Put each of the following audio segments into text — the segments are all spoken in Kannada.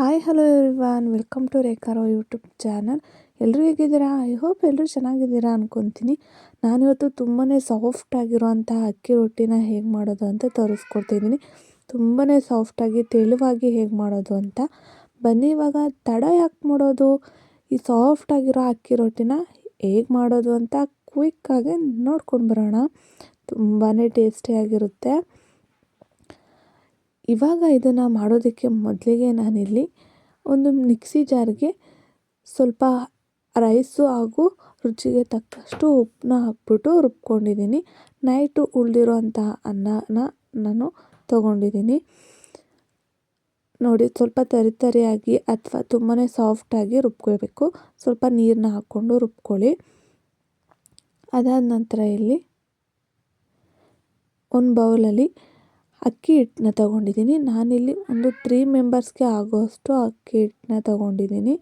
Hi hello everyone welcome to ರೇಖಾರೋ YouTube channel ಎಲ್ಲರೂ ಹೇಗಿದ್ದೀರಾ? ಐ ಹೋಪ್ ಎಲ್ಲರೂ ಚೆನ್ನಾಗಿದ್ದೀರಾ ಅಂದ್ಕೊತೀನಿ ನಾನಿವತ್ತು ತುಂಬಾ ಸಾಫ್ಟ್ ಆಗಿರುವಂಥ ಅಕ್ಕಿ ರೊಟ್ಟಿನ ಹೇಗೆ ಮಾಡೋದು ಅಂತ ತೋರಿಸ್ಕೊಡ್ತಿದ್ದೀನಿ ತುಂಬಾ ಸಾಫ್ಟಾಗಿ ತೆಳುವಾಗಿ ಹೇಗೆ ಮಾಡೋದು ಅಂತ. ಬನ್ನಿ, ಇವಾಗ ತಡ ಯಾಕೆ ಮಾಡೋದು? ಈ ಸಾಫ್ಟ್ ಆಗಿರೋ ಅಕ್ಕಿ ರೊಟ್ಟಿನ ಹೇಗೆ ಮಾಡೋದು ಅಂತ ಕ್ವಿಕ್ಕಾಗಿ ನೋಡ್ಕೊಂಡು ಬರೋಣ. ತುಂಬಾ ಟೇಸ್ಟಿಯಾಗಿರುತ್ತೆ ಇವಾಗ ಇದನ್ನು ಮಾಡೋದಕ್ಕೆ ಮೊದಲಿಗೆ ನಾನಿಲ್ಲಿ ಒಂದು ಮಿಕ್ಸಿ ಜಾರ್ಗೆ ಸ್ವಲ್ಪ ರೈಸು ಹಾಗೂ ರುಚಿಗೆ ತಕ್ಕಷ್ಟು ಉಪ್ಪನ್ನ ಹಾಕ್ಬಿಟ್ಟು ರುಬ್ಕೊಂಡಿದ್ದೀನಿ. ನೈಟು ಉಳಿದಿರೋಂಥ ಅನ್ನನ ನಾನು ತಗೊಂಡಿದ್ದೀನಿ. ನೋಡಿ, ಸ್ವಲ್ಪ ತರಿ ತರಿಯಾಗಿ ಅಥವಾ ತುಂಬಾ ಸಾಫ್ಟಾಗಿ ರುಬ್ಕೊಳ್ಬೇಕು. ಸ್ವಲ್ಪ ನೀರನ್ನ ಹಾಕ್ಕೊಂಡು ರುಬ್ಕೊಳ್ಳಿ. ಅದಾದ ನಂತರ ಇಲ್ಲಿ ಒಂದು ಬೌಲಲ್ಲಿ ಅಕ್ಕಿ ಹಿಟ್ಟನ್ನ ತೊಗೊಂಡಿದ್ದೀನಿ. ನಾನಿಲ್ಲಿ ಒಂದು ತ್ರೀ ಮೆಂಬರ್ಸ್ಗೆ ಆಗೋಷ್ಟು ಅಕ್ಕಿ ಹಿಟ್ಟನ್ನ ತೊಗೊಂಡಿದ್ದೀನಿ.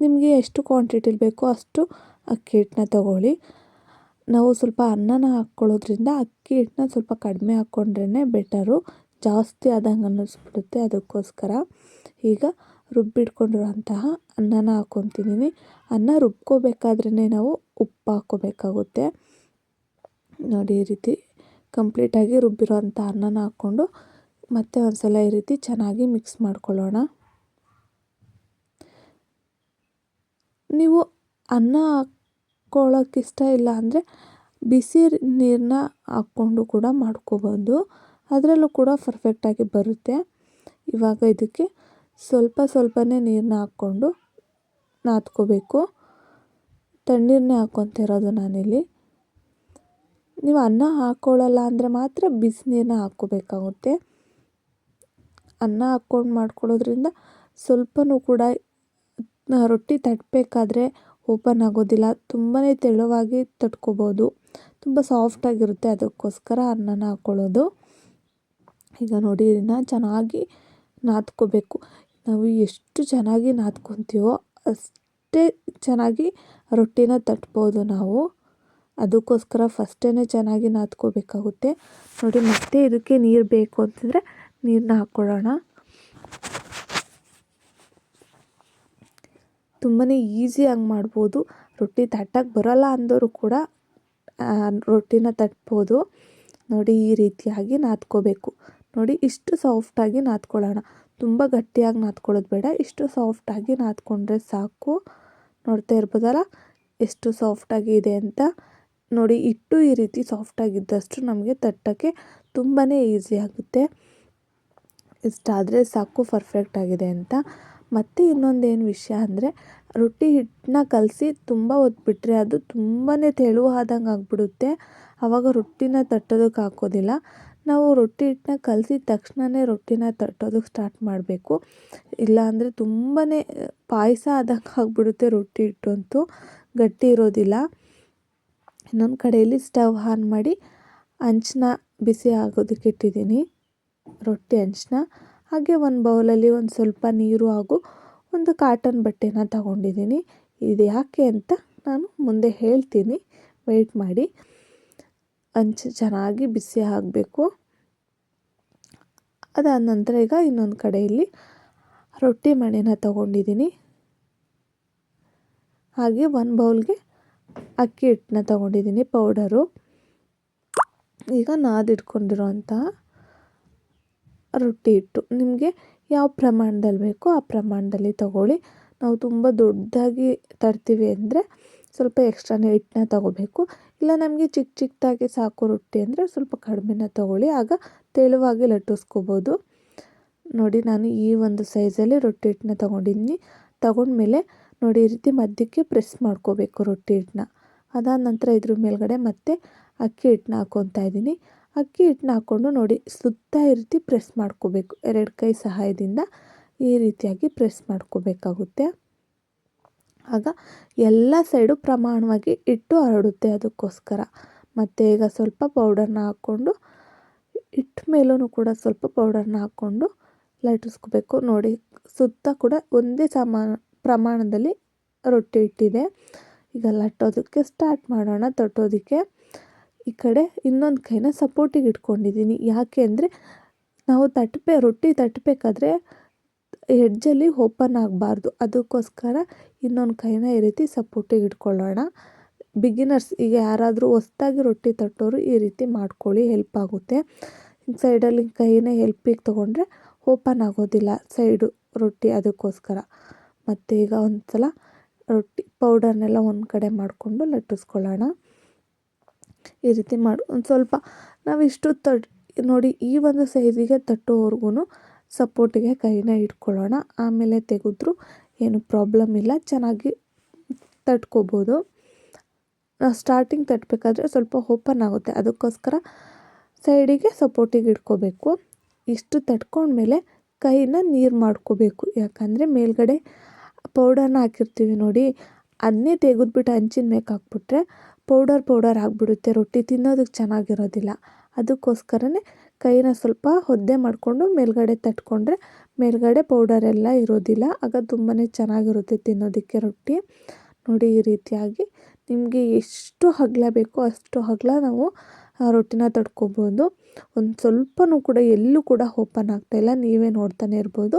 ನಿಮಗೆ ಎಷ್ಟು ಕ್ವಾಂಟಿಟಿಲಿ ಬೇಕೋ ಅಷ್ಟು ಅಕ್ಕಿ ಹಿಟ್ಟನ್ನ ತೊಗೊಳ್ಳಿ. ನಾವು ಸ್ವಲ್ಪ ಅನ್ನನ ಹಾಕ್ಕೊಳ್ಳೋದ್ರಿಂದ ಅಕ್ಕಿ ಹಿಟ್ಟನ್ನ ಸ್ವಲ್ಪ ಕಡಿಮೆ ಹಾಕ್ಕೊಂಡ್ರೇ ಬೆಟರು ಜಾಸ್ತಿ ಆದಂಗೆ ಅನ್ನಿಸ್ಬಿಡುತ್ತೆ ಅದಕ್ಕೋಸ್ಕರ. ಈಗ ರುಬ್ಬಿಟ್ಕೊಂಡಿರೋಂತಹ ಅನ್ನನ ಹಾಕ್ಕೊತಿದ್ದೀನಿ. ಅನ್ನ ರುಬ್ಕೋಬೇಕಾದ್ರೇ ನಾವು ಉಪ್ಪು ಹಾಕ್ಕೋಬೇಕಾಗುತ್ತೆ. ನೋಡಿ ಈ ರೀತಿ ಕಂಪ್ಲೀಟಾಗಿ ರುಬ್ಬಿರೋಂಥ ಅನ್ನನ ಹಾಕ್ಕೊಂಡು ಮತ್ತೆ ಒಂದು ಸಲ ಈ ರೀತಿ ಚೆನ್ನಾಗಿ ಮಿಕ್ಸ್ ಮಾಡ್ಕೊಳ್ಳೋಣ. ನೀವು ಅನ್ನ ಹಾಕ್ಕೊಳ್ಳೋಕೆ ಇಷ್ಟ ಇಲ್ಲ ಅಂದರೆ ಬಿಸಿ ನೀರನ್ನ ಹಾಕ್ಕೊಂಡು ಕೂಡ ಮಾಡ್ಕೋಬೋದು. ಅದರಲ್ಲೂ ಕೂಡ ಪರ್ಫೆಕ್ಟಾಗಿ ಬರುತ್ತೆ. ಇವಾಗ ಇದಕ್ಕೆ ಸ್ವಲ್ಪ ಸ್ವಲ್ಪನೇ ನೀರನ್ನ ಹಾಕ್ಕೊಂಡು ನಾದ್ಕೋಬೇಕು. ತಣ್ಣೀರನ್ನೇ ಹಾಕ್ಕೊತಿರೋದು ನಾನಿಲ್ಲಿ. ನೀವು ಅನ್ನ ಹಾಕ್ಕೊಳ್ಳಲ್ಲ ಅಂದರೆ ಮಾತ್ರ ಬಿಸಿನೀರನ್ನ ಹಾಕ್ಕೋಬೇಕಾಗುತ್ತೆ. ಅನ್ನ ಹಾಕ್ಕೊಂಡು ಮಾಡ್ಕೊಳ್ಳೋದ್ರಿಂದ ಸ್ವಲ್ಪನೂ ಕೂಡ ರೊಟ್ಟಿ ತಟ್ಟಬೇಕಾದ್ರೆ ಓಪನ್ ಆಗೋದಿಲ್ಲ. ತುಂಬಾ ತೆಳುವಾಗಿ ತಟ್ಕೋಬೋದು. ತುಂಬ ಸಾಫ್ಟಾಗಿರುತ್ತೆ ಅದಕ್ಕೋಸ್ಕರ ಅನ್ನನ ಹಾಕ್ಕೊಳ್ಳೋದು ಈಗ ನೋಡಿ, ಇದನ್ನು ಚೆನ್ನಾಗಿ ನಾದ್ಕೋಬೇಕು ನಾವು ಎಷ್ಟು ಚೆನ್ನಾಗಿ ನಾದ್ಕೊತೀವೋ ಅಷ್ಟೇ ಚೆನ್ನಾಗಿ ರೊಟ್ಟಿನ ತಟ್ಬೋದು ನಾವು. ಅದಕ್ಕೋಸ್ಕರ ಫಸ್ಟೇ ಚೆನ್ನಾಗಿ ನಾದ್ಕೋಬೇಕಾಗುತ್ತೆ. ನೋಡಿ, ಮತ್ತೆ ಇದಕ್ಕೆ ನೀರು ಬೇಕು ಅಂತಂದರೆ ನೀರನ್ನ ಹಾಕ್ಕೊಳ್ಳೋಣ. ತುಂಬಾ ಈಸಿಯಾಗಿ ಮಾಡ್ಬೋದು. ರೊಟ್ಟಿ ತಟ್ಟಕ್ಕೆ ಬರೋಲ್ಲ ಅಂದವರು ಕೂಡ ರೊಟ್ಟಿನ ತಟ್ಬೋದು. ನೋಡಿ, ಈ ರೀತಿಯಾಗಿ ನಾದ್ಕೋಬೇಕು. ನೋಡಿ, ಇಷ್ಟು ಸಾಫ್ಟಾಗಿ ನಾದ್ಕೊಳ್ಳೋಣ. ತುಂಬ ಗಟ್ಟಿಯಾಗಿ ನಾದ್ಕೊಳ್ಳೋದು ಬೇಡ. ಇಷ್ಟು ಸಾಫ್ಟಾಗಿ ನಾದ್ಕೊಂಡ್ರೆ ಸಾಕು. ನೋಡ್ತಾ ಇರ್ಬೋದಲ್ಲ? ಎಷ್ಟು ಸಾಫ್ಟಾಗಿ ಇದೆ ಅಂತ. ನೋಡಿ ಹಿಟ್ಟು ಈ ರೀತಿ ಸಾಫ್ಟಾಗಿದ್ದಷ್ಟು ನಮಗೆ ತಟ್ಟೋಕ್ಕೆ ತುಂಬಾ ಈಸಿ ಆಗುತ್ತೆ. ಇಷ್ಟಾದರೆ ಸಾಕು ಪರ್ಫೆಕ್ಟಾಗಿದೆ ಅಂತ. ಮತ್ತು ಇನ್ನೊಂದೇನು ವಿಷಯ ಅಂದರೆ, ರೊಟ್ಟಿ ಹಿಟ್ಟನ್ನ ಕಲಸಿ ತುಂಬ ಹೊತ್ತು ಬಿಟ್ಟರೆ ಅದು ತುಂಬಾ ತೆಳುವಾದಂಗೆ ಆಗಿಬಿಡುತ್ತೆ. ಆವಾಗ ರೊಟ್ಟಿನ ತಟ್ಟೋದಕ್ಕೆ ಹಾಕೋದಿಲ್ಲ. ನಾವು ರೊಟ್ಟಿ ಹಿಟ್ಟನ್ನ ಕಲಸಿದ ತಕ್ಷಣವೇ ರೊಟ್ಟಿನ ತಟ್ಟೋದಕ್ಕೆ ಸ್ಟಾರ್ಟ್ ಮಾಡಬೇಕು. ಇಲ್ಲಾಂದರೆ ತುಂಬಾ ಪಾಯಸ ಆದಂಗೆ ಆಗಿಬಿಡುತ್ತೆ ರೊಟ್ಟಿ ಹಿಟ್ಟು ಅಂತೂ ಗಟ್ಟಿ ಇರೋದಿಲ್ಲ. ಇನ್ನೊಂದು ಕಡೆಯಲ್ಲಿ ಸ್ಟವ್ ಆನ್ ಮಾಡಿ ಹಂಚನ್ನ ಬಿಸಿ ಆಗೋದಕ್ಕೆ ಇಟ್ಟಿದ್ದೀನಿ. ರೊಟ್ಟಿ ಅಂಚನ. ಹಾಗೆ ಒಂದು ಬೌಲಲ್ಲಿ ಒಂದು ಸ್ವಲ್ಪ ನೀರು ಹಾಗೂ ಒಂದು ಕಾಟನ್ ಬಟ್ಟೆನ ತಗೊಂಡಿದ್ದೀನಿ. ಇದು ಯಾಕೆ ಅಂತ ನಾನು ಮುಂದೆ ಹೇಳ್ತೀನಿ. ವೆಯ್ಟ್ ಮಾಡಿ. ಹಂಚು ಚೆನ್ನಾಗಿ ಬಿಸಿ ಆಗಬೇಕು. ಅದಾದ ನಂತರ ಈಗ ಇನ್ನೊಂದು ಕಡೆಯಲ್ಲಿ ರೊಟ್ಟಿ ಮಣೆನ ತಗೊಂಡಿದ್ದೀನಿ. ಹಾಗೆ ಒಂದು ಬೌಲ್ಗೆ ಅಕ್ಕಿ ಹಿಟ್ಟನ್ನ ತೊಗೊಂಡಿದ್ದೀನಿ ಪೌಡರು ಈಗ ನಾದಿಟ್ಕೊಂಡಿರುವಂತಹ ರೊಟ್ಟಿ ಹಿಟ್ಟು. ನಿಮಗೆ ಯಾವ ಪ್ರಮಾಣದಲ್ಲಿ ಬೇಕೋ ಆ ಪ್ರಮಾಣದಲ್ಲಿ ತಗೊಳ್ಳಿ. ನಾವು ತುಂಬ ದೊಡ್ಡದಾಗಿ ತರ್ತೀವಿ ಅಂದರೆ ಸ್ವಲ್ಪ ಎಕ್ಸ್ಟ್ರಾನೇ ಹಿಟ್ಟನ್ನ ತಗೋಬೇಕು. ಇಲ್ಲ ನಮಗೆ ಚಿಕ್ಕ ಚಿಕ್ಕದಾಗಿ ಸಾಕು ರೊಟ್ಟಿ ಅಂದರೆ ಸ್ವಲ್ಪ ಕಡಿಮೆನ ತಗೊಳ್ಳಿ. ಆಗ ತೆಳುವಾಗಿ ಲಟ್ಟಿಸ್ಕೋಬೋದು. ನೋಡಿ, ನಾನು ಈ ಒಂದು ಸೈಜಲ್ಲಿ ರೊಟ್ಟಿ ಹಿಟ್ಟನ್ನ ತೊಗೊಂಡಿದ್ದೀನಿ. ತಗೊಂಡ್ಮೇಲೆ ನೋಡಿ, ಈ ರೀತಿ ಮಧ್ಯಕ್ಕೆ ಪ್ರೆಸ್ ಮಾಡ್ಕೋಬೇಕು ರೊಟ್ಟಿ ಹಿಟ್ಟನ್ನ. ಅದಾದ ನಂತರ ಇದ್ರ ಮೇಲ್ಗಡೆ ಮತ್ತೆ ಅಕ್ಕಿ ಹಿಟ್ಟನ್ನ ಹಾಕ್ಕೊತಾ ಇದ್ದೀನಿ. ಅಕ್ಕಿ ಹಿಟ್ಟನ್ನ ಹಾಕ್ಕೊಂಡು ನೋಡಿ ಸುತ್ತ ಈ ರೀತಿ ಪ್ರೆಸ್ ಮಾಡ್ಕೋಬೇಕು. ಎರಡು ಕೈ ಸಹಾಯದಿಂದ ಈ ರೀತಿಯಾಗಿ ಪ್ರೆಸ್ ಮಾಡ್ಕೋಬೇಕಾಗುತ್ತೆ. ಆಗ ಎಲ್ಲ ಸೈಡು ಪ್ರಮಾಣವಾಗಿ ಇಟ್ಟು ಹರಡುತ್ತೆ ಅದಕ್ಕೋಸ್ಕರ. ಮತ್ತು ಈಗ ಸ್ವಲ್ಪ ಪೌಡರ್ನ ಹಾಕ್ಕೊಂಡು ಇಟ್ಟ ಮೇಲೂ ಕೂಡ ಸ್ವಲ್ಪ ಪೌಡರ್ನ ಹಾಕ್ಕೊಂಡು ಲಟ್ಟಿಸ್ಕೋಬೇಕು. ನೋಡಿ ಸುತ್ತ ಕೂಡ ಒಂದೇ ಸಮಾನ ಪ್ರಮಾಣದಲ್ಲಿ ರೊಟ್ಟಿ ಇಟ್ಟಿದೆ ಈಗ ಲಟ್ಟೋದಕ್ಕೆ ಸ್ಟಾರ್ಟ್ ಮಾಡೋಣ, ತಟ್ಟೋದಕ್ಕೆ. ಈ ಕಡೆ ಇನ್ನೊಂದು ಕೈನ ಸಪೋರ್ಟಿಗೆ ಇಟ್ಕೊಂಡಿದ್ದೀನಿ ಯಾಕೆ ಅಂದರೆ ನಾವು ತಟ್ಟಬೇ ರೊಟ್ಟಿ ತಟ್ಟಬೇಕಾದ್ರೆ ಹೆಡ್ಜಲ್ಲಿ ಓಪನ್ ಆಗಬಾರ್ದು. ಅದಕ್ಕೋಸ್ಕರ ಇನ್ನೊಂದು ಕೈನ ಈ ರೀತಿ ಸಪೋರ್ಟಿಗೆ ಇಟ್ಕೊಳ್ಳೋಣ. ಬಿಗಿನರ್ಸ್ ಈಗ ಯಾರಾದರೂ ಹೊಸ್ದಾಗಿ ರೊಟ್ಟಿ ತಟ್ಟೋರು ಈ ರೀತಿ ಮಾಡ್ಕೊಳ್ಳಿ ಹೆಲ್ಪ್ ಆಗುತ್ತೆ. ಸೈಡಲ್ಲಿ ಕೈನ ಹೆಲ್ಪಿಗೆ ತೊಗೊಂಡ್ರೆ ಓಪನ್ ಆಗೋದಿಲ್ಲ ಸೈಡು ರೊಟ್ಟಿ ಅದಕ್ಕೋಸ್ಕರ. ಮತ್ತು ಈಗ ಒಂದು ಸಲ ರೊಟ್ಟಿ ಪೌಡರ್ನೆಲ್ಲ ಒಂದು ಕಡೆ ಮಾಡಿಕೊಂಡು ಲಟ್ಟಿಸ್ಕೊಳ್ಳೋಣ. ಈ ರೀತಿ ಮಾಡಿ, ಒಂದು ಸ್ವಲ್ಪ ನಾವಿಷ್ಟು ತಟ್ ನೋಡಿ ಈ ಒಂದು ಸೈಜಿಗೆ ತಟ್ಟೋವರೆಗೂ ಸಪೋರ್ಟಿಗೆ ಕೈನ ಇಟ್ಕೊಳ್ಳೋಣ. ಆಮೇಲೆ ತೆಗೆದ್ರು ಏನು ಪ್ರಾಬ್ಲಮ್ ಇಲ್ಲ, ಚೆನ್ನಾಗಿ ತಟ್ಕೋಬೋದು. ನಾವು ಸ್ಟಾರ್ಟಿಂಗ್ ತಟ್ಟಬೇಕಾದ್ರೆ ಸ್ವಲ್ಪ ಓಪನ್ ಆಗುತ್ತೆ, ಅದಕ್ಕೋಸ್ಕರ ಸೈಡಿಗೆ ಸಪೋರ್ಟಿಗೆ ಇಟ್ಕೋಬೇಕು. ಇಷ್ಟು ತಟ್ಕೊಂಡ್ಮೇಲೆ ಕೈನ ನೀರು ಮಾಡ್ಕೋಬೇಕು, ಯಾಕಂದರೆ ಮೇಲ್ಗಡೆ ಪೌಡರ್ನ ಹಾಕಿರ್ತೀವಿ ನೋಡಿ. ಅದನ್ನೇ ತೆಗೆದ್ಬಿಟ್ಟು ಹಂಚಿನ ಮೇಲೆ ಹಾಕ್ಬಿಟ್ರೆ ಪೌಡರ್ ಪೌಡರ್ ಆಗಿಬಿಡುತ್ತೆ. ರೊಟ್ಟಿ ತಿನ್ನೋದಕ್ಕೆ ಚೆನ್ನಾಗಿರೋದಿಲ್ಲ. ಅದಕ್ಕೋಸ್ಕರನೇ ಕೈನ ಸ್ವಲ್ಪ ಒದ್ದೆ ಮಾಡಿಕೊಂಡು ಮೇಲ್ಗಡೆ ತಟ್ಕೊಂಡ್ರೆ ಮೇಲ್ಗಡೆ ಪೌಡರ್ ಎಲ್ಲ ಇರೋದಿಲ್ಲ. ಆಗ ತುಂಬಾ ಚೆನ್ನಾಗಿರುತ್ತೆ ತಿನ್ನೋದಕ್ಕೆ ರೊಟ್ಟಿ. ನೋಡಿ ಈ ರೀತಿಯಾಗಿ ನಿಮಗೆ ಎಷ್ಟು ಅಗಲ ಬೇಕೋ ಅಷ್ಟು ಹಗ್ಲ ನಾವು ರೊಟ್ಟಿನ ತಡ್ಕೊಬೋದು ಒಂದು ಸ್ವಲ್ಪನೂ ಕೂಡ ಎಲ್ಲೂ ಕೂಡ ಓಪನ್ ಆಗ್ತಾಯಿಲ್ಲ ನೀವೇ ನೋಡ್ತಾನೆ ಇರ್ಬೋದು.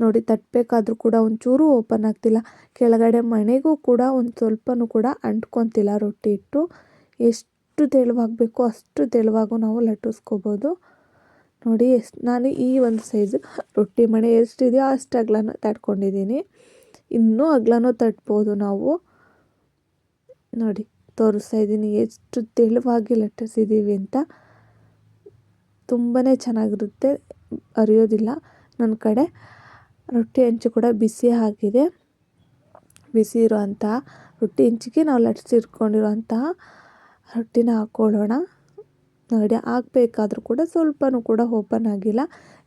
ನೋಡಿ ತಟ್ಟಬೇಕಾದ್ರೂ ಕೂಡ ಒಂಚೂರು ಓಪನ್ ಆಗ್ತಿಲ್ಲ. ಕೆಳಗಡೆ ಮಣೆಗೂ ಕೂಡ ಒಂದು ಸ್ವಲ್ಪನೂ ಕೂಡ ಅಂಟ್ಕೊತಿಲ್ಲ ರೊಟ್ಟಿ ಇಟ್ಟು. ಎಷ್ಟು ತೆಳುವಾಗಬೇಕು ಅಷ್ಟು ತೆಳುವಾಗೂ ನಾವು ಲಟ್ಟಿಸ್ಕೋಬೋದು. ನೋಡಿ ಎಷ್ಟು, ನಾನು ಈ ಒಂದು ಸೈಜು ರೊಟ್ಟಿ ಮಣೆ ಎಷ್ಟಿದೆಯೋ ಅಷ್ಟು ಅಗ್ಲನ ತಟ್ಕೊಂಡಿದ್ದೀನಿ. ಇನ್ನೂ ಅಗ್ಲನೂ ತಟ್ಬೋದು ನಾವು. ನೋಡಿ ತೋರಿಸ್ತಾ ಇದ್ದೀನಿ ಎಷ್ಟು ತೆಳುವಾಗಿ ಲಟ್ಟಿಸಿದ್ದೀವಿ ಅಂತ. ತುಂಬಾ ಚೆನ್ನಾಗಿರುತ್ತೆ, ಅರಿಯೋದಿಲ್ಲ ನನ್ನ ಕಡೆ. ರೊಟ್ಟಿ ಹಂಚು ಕೂಡ ಬಿಸಿ ಆಗಿದೆ. ಬಿಸಿ ಇರುವಂತಹ ರೊಟ್ಟಿ ಹಂಚಿಗೆ ನಾವು ಲಟ್ಸಿಟ್ಕೊಂಡಿರುವಂತಹ ರೊಟ್ಟಿನ ಹಾಕ್ಕೊಳ್ಳೋಣ ನೋಡಿ, ಹಾಕ್ಬೇಕಾದ್ರೂ ಕೂಡ ಸ್ವಲ್ಪನೂ ಕೂಡ ಓಪನ್ ಆಗಿಲ್ಲ.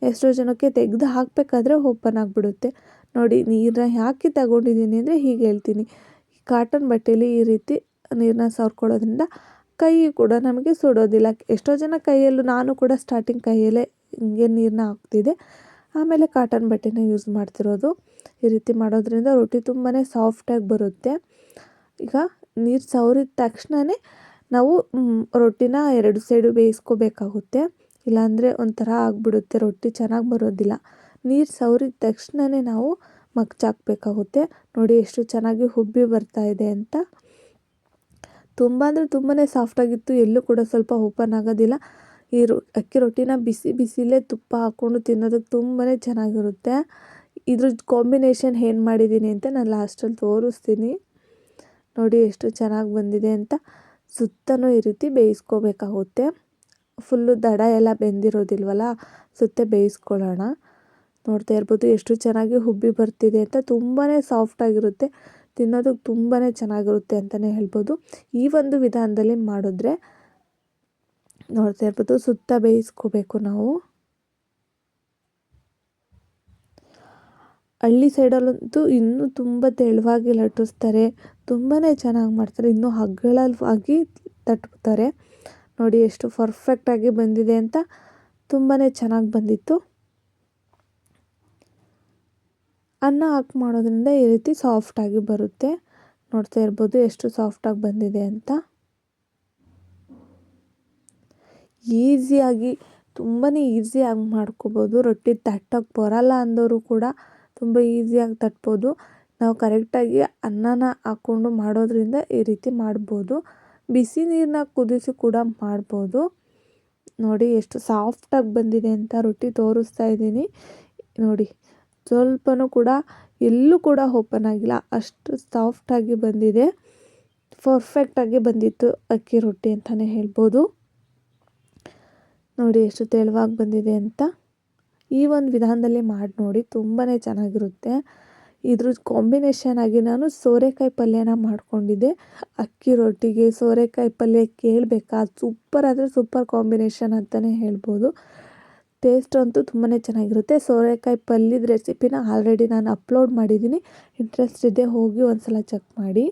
ಎಷ್ಟೋ ಜನಕ್ಕೆ ತೆಗೆದು ಹಾಕಬೇಕಾದ್ರೆ ಓಪನ್ ಆಗಿಬಿಡುತ್ತೆ. ನೋಡಿ ನೀರನ್ನ ಯಾಕೆ ತಗೊಂಡಿದ್ದೀನಿ ಅಂದರೆ ಹೀಗೆ ಹೇಳ್ತೀನಿ. ಕಾಟನ್ ಬಟ್ಟೆಯಲ್ಲಿ ಈ ರೀತಿ ನೀರನ್ನ ಸವರ್ಕೊಳ್ಳೋದ್ರಿಂದ ಕೈ ಕೂಡ ನಮಗೆ ಸುಡೋದಿಲ್ಲ. ಎಷ್ಟೋ ಜನ ಕೈಯಲ್ಲೂ ನಾನು ಕೂಡ ಸ್ಟಾರ್ಟಿಂಗ್ ಕೈಯಲ್ಲೇ ಹಿಂಗೆ ನೀರನ್ನ ಹಾಕ್ತಿದ್ದೆ. ಆಮೇಲೆ ಕಾಟನ್ ಬಟ್ಟೆನ ಯೂಸ್ ಮಾಡ್ತಿರೋದು. ಈ ರೀತಿ ಮಾಡೋದ್ರಿಂದ ರೊಟ್ಟಿ ತುಂಬಾ ಸಾಫ್ಟಾಗಿ ಬರುತ್ತೆ. ಈಗ ನೀರು ಸವರಿದ ತಕ್ಷಣವೇ ನಾವು ರೊಟ್ಟಿನ ಎರಡು ಸೈಡು ಬೇಯಿಸ್ಕೋಬೇಕಾಗುತ್ತೆ. ಇಲ್ಲಾಂದರೆ ಒಂಥರ ಆಗಿಬಿಡುತ್ತೆ, ರೊಟ್ಟಿ ಚೆನ್ನಾಗಿ ಬರೋದಿಲ್ಲ. ನೀರು ಸವರಿದ ತಕ್ಷಣವೇ ನಾವು ಮಗ್ಚಾಕಬೇಕಾಗುತ್ತೆ. ನೋಡಿ ಎಷ್ಟು ಚೆನ್ನಾಗಿ ಹುಬ್ಬಿ ಬರ್ತಾ ಇದೆ ಅಂತ. ತುಂಬ ಅಂದರೆ ತುಂಬಾ ಸಾಫ್ಟಾಗಿತ್ತು ಎಲ್ಲೂ ಕೂಡ ಸ್ವಲ್ಪ ಓಪನ್ ಆಗೋದಿಲ್ಲ. ಈ ರೊ, ಅಕ್ಕಿ ರೊಟ್ಟಿನ ಬಿಸಿ ಬಿಸಿಲೇ ತುಪ್ಪ ಹಾಕ್ಕೊಂಡು ತಿನ್ನೋದಕ್ಕೆ ತುಂಬಾ ಚೆನ್ನಾಗಿರುತ್ತೆ. ಇದ್ರ ಕಾಂಬಿನೇಷನ್ ಏನು ಮಾಡಿದ್ದೀನಿ ಅಂತ ನಾನು ಲಾಸ್ಟಲ್ಲಿ ತೋರಿಸ್ತೀನಿ. ನೋಡಿ ಎಷ್ಟು ಚೆನ್ನಾಗಿ ಬಂದಿದೆ ಅಂತ. ಸುತ್ತಲೂ ಈ ರೀತಿ ಬೇಯಿಸ್ಕೋಬೇಕಾಗುತ್ತೆ. ಫುಲ್ಲು ದಡ ಎಲ್ಲ ಬೆಂದಿರೋದಿಲ್ವಲ್ಲ, ಸುತ್ತ ಬೇಯಿಸ್ಕೊಳ್ಳೋಣ. ನೋಡ್ತಾ ಇರ್ಬೋದು ಎಷ್ಟು ಚೆನ್ನಾಗಿ ಹುಬ್ಬಿ ಬರ್ತಿದೆ ಅಂತ. ತುಂಬಾ ಸಾಫ್ಟಾಗಿರುತ್ತೆ ತಿನ್ನೋದಕ್ಕೆ ತುಂಬಾ ಚೆನ್ನಾಗಿರುತ್ತೆ ಅಂತಲೇ ಹೇಳ್ಬೋದು. ಈ ಒಂದು ವಿಧಾನದಲ್ಲಿ ಮಾಡಿದ್ರೆ ನೋಡ್ತಾ ಇರ್ಬೋದು. ಸುತ್ತ ಬೇಯಿಸ್ಕೋಬೇಕು ನಾವು. ಹಳ್ಳಿ ಸೈಡಲ್ಲಂತೂ ಇನ್ನೂ ತುಂಬ ತೆಳುವಾಗಿ ಲಟ್ಟಿಸ್ತಾರೆ. ತುಂಬಾ ಚೆನ್ನಾಗಿ ಮಾಡ್ತಾರೆ. ಇನ್ನೂ ಹಗ್ಗಳಾಗಿ ತಟ್ತಾರೆ ನೋಡಿ ಎಷ್ಟು ಪರ್ಫೆಕ್ಟಾಗಿ ಬಂದಿದೆ ಅಂತ ತುಂಬಾ ಚೆನ್ನಾಗಿ ಬಂದಿತ್ತು. ಅನ್ನ ಹಾಕಿ ಮಾಡೋದ್ರಿಂದ ಈ ರೀತಿ ಸಾಫ್ಟಾಗಿ ಬರುತ್ತೆ. ನೋಡ್ತಾ ಇರ್ಬೋದು ಎಷ್ಟು ಸಾಫ್ಟಾಗಿ ಬಂದಿದೆ ಅಂತ. ಈಸಿಯಾಗಿ ತುಂಬಾ ಈಸಿಯಾಗಿ ಮಾಡ್ಕೋಬೋದು. ರೊಟ್ಟಿ ತಟ್ಟಕ್ಕೆ ಬರಲ್ಲ ಅಂದವರು ಕೂಡ ತುಂಬ ಈಸಿಯಾಗಿ ತಟ್ಬೋದು. ನಾವು ಕರೆಕ್ಟಾಗಿ ಅನ್ನನ ಹಾಕ್ಕೊಂಡು ಮಾಡೋದ್ರಿಂದ ಈ ರೀತಿ ಮಾಡ್ಬೋದು. ಬಿಸಿ ನೀರನ್ನ ಕುದಿಸಿ ಕೂಡ ಮಾಡ್ಬೋದು. ನೋಡಿ ಎಷ್ಟು ಸಾಫ್ಟಾಗಿ ಬಂದಿದೆ ಅಂತ ರೊಟ್ಟಿ ತೋರಿಸ್ತಾ ಇದ್ದೀನಿ. ನೋಡಿ, ಸ್ವಲ್ಪನೂ ಕೂಡ ಎಲ್ಲೂ ಕೂಡ ಓಪನ್ ಆಗಿಲ್ಲ. ಅಷ್ಟು ಸಾಫ್ಟಾಗಿ ಬಂದಿದೆ. ಪರ್ಫೆಕ್ಟಾಗಿ ಬಂದಿತ್ತು ಅಕ್ಕಿ ರೊಟ್ಟಿ ಅಂತಲೇ ಹೇಳ್ಬೋದು. ನೋಡಿ ಎಷ್ಟು ತೆಳುವಾಗಿ ಬಂದಿದೆ ಅಂತ ಈ ಒಂದು ವಿಧಾನದಲ್ಲಿ ಮಾಡಿ ನೋಡಿ ತುಂಬಾ ಚೆನ್ನಾಗಿರುತ್ತೆ. ಇದ್ರ ಕಾಂಬಿನೇಷನ್ ಆಗಿ ನಾನು ಸೋರೆಕಾಯಿ ಪಲ್ಯನ ಮಾಡಿಕೊಂಡಿದ್ದೆ. ಅಕ್ಕಿ ರೊಟ್ಟಿಗೆ ಸೋರೆಕಾಯಿ ಪಲ್ಯ ಕೇಳಬೇಕಾ? ಸೂಪರ್ ಆದರೆ ಸೂಪರ್ ಕಾಂಬಿನೇಷನ್ ಅಂತಲೇ ಹೇಳ್ಬೋದು. ಟೇಸ್ಟ್ ಅಂತೂ ತುಂಬಾ ಚೆನ್ನಾಗಿರುತ್ತೆ. ಸೋರೆಕಾಯಿ ಪಲ್ಯದ ರೆಸಿಪಿನ ಆಲ್ರೆಡಿ ನಾನು ಅಪ್ಲೋಡ್ ಮಾಡಿದ್ದೀನಿ. ಇಂಟ್ರೆಸ್ಟ್ ಇದೆ, ಹೋಗಿ ಒಂದು ಸಲ ಚೆಕ್ ಮಾಡಿ.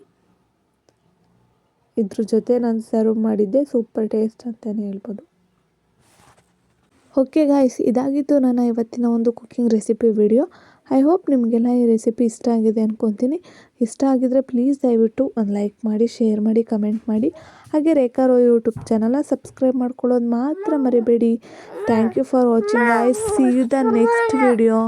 ಇದ್ರ ಜೊತೆ ನಾನು ಸರ್ವ್ ಮಾಡಿದ್ದೆ. ಸೂಪರ್ ಟೇಸ್ಟ್ ಅಂತಲೇ ಹೇಳ್ಬೋದು. ಓಕೆ ಗಾಯ್ಸ್ ಇದಾಗಿತ್ತು ನನ್ನ ಇವತ್ತಿನ ಒಂದು cooking recipe video I hope ನಿಮಗೆಲ್ಲ ಈ ರೆಸಿಪಿ ಇಷ್ಟ ಆಗಿದೆ ಅಂದ್ಕೊತೀನಿ ಇಷ್ಟ ಆಗಿದ್ರೆ ಪ್ಲೀಸ್ ದಯವಿಟ್ಟು ಒಂದು ಲೈಕ್ ಮಾಡಿ ಶೇರ್ ಮಾಡಿ ಕಮೆಂಟ್ ಮಾಡಿ. ಹಾಗೆ ರೇಖಾರೋ ಯೂಟ್ಯೂಬ್ ಚಾನಲ್ನ ಸಬ್ಸ್ಕ್ರೈಬ್ ಮಾಡ್ಕೊಳ್ಳೋದು ಮಾತ್ರ ಮರಿಬೇಡಿ. Thank you for watching I see you the next video